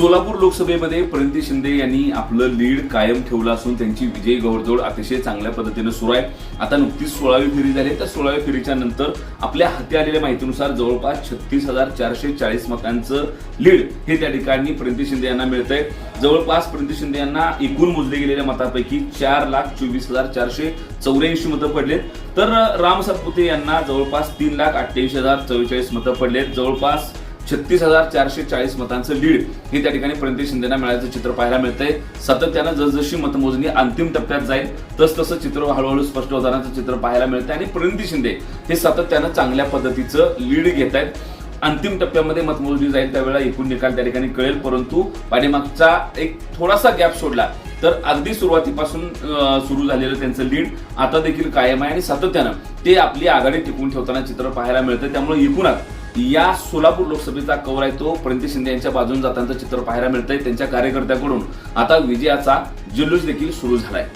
सोलापूर लोकसभेमध्ये प्रणिती शिंदे यांनी आपलं लीड कायम ठेवलं असून त्यांची विजयी गौरदौड अतिशय चांगल्या पद्धतीनं सुरू आहे. आता नुकतीच सोळावी फेरी झाली. त्या सोळाव्या फेरीच्या नंतर आपल्या हाती आलेल्या माहितीनुसार जवळपास छत्तीस हजार चारशे चाळीस मतांचं लीड हे त्या ठिकाणी प्रणिती शिंदे यांना मिळतंय. जवळपास प्रणिती शिंदे यांना एकूण मोजले गेलेल्या मतापैकी चार लाख चोवीस हजार चारशे चौऱ्याऐंशी मतं पडलेत. तर राम सातपुते यांना जवळपास तीन लाख अठ्ठ्याऐंशी हजार चव्वेचाळीस मतं पडलेत. जवळपास छत्तीस हजार चारशे चाळीस मतांचं लीड हे त्या ठिकाणी प्रणिती शिंदेना मिळायचं चित्र पाहायला मिळतंय. सातत्यानं जसजशी मतमोजणी अंतिम टप्प्यात जाईल तस तसं चित्र हळूहळू स्पष्ट होतानाचं चित्र पाहायला मिळतंय. आणि प्रणिती शिंदे हे सातत्यानं चांगल्या पद्धतीचं लीड घेत आहेत अंतिम टप्प्यामध्ये मतमोजणी जाईल त्यावेळेला एकूण निकाल त्या ठिकाणी कळेल परंतु पाठीमागचा एक थोडासा गॅप सोडला तर अगदी सुरुवातीपासून सुरू झालेलं त्यांचं लीड आता देखील कायम आहे. आणि सातत्यानं ते आपली आघाडी टिकवून ठेवताना चित्र पाहायला मिळतं त्यामुळे एकूणात या सोलापूर लोकसभेचा कौर आहे तो. प्रणिती शिंदे यांच्या बाजून जातानाचं चित्र पाहायला मिळतंय त्यांच्या कार्यकर्त्याकडून. आता विजयाचा जल्लोष देखील सुरू झालाय.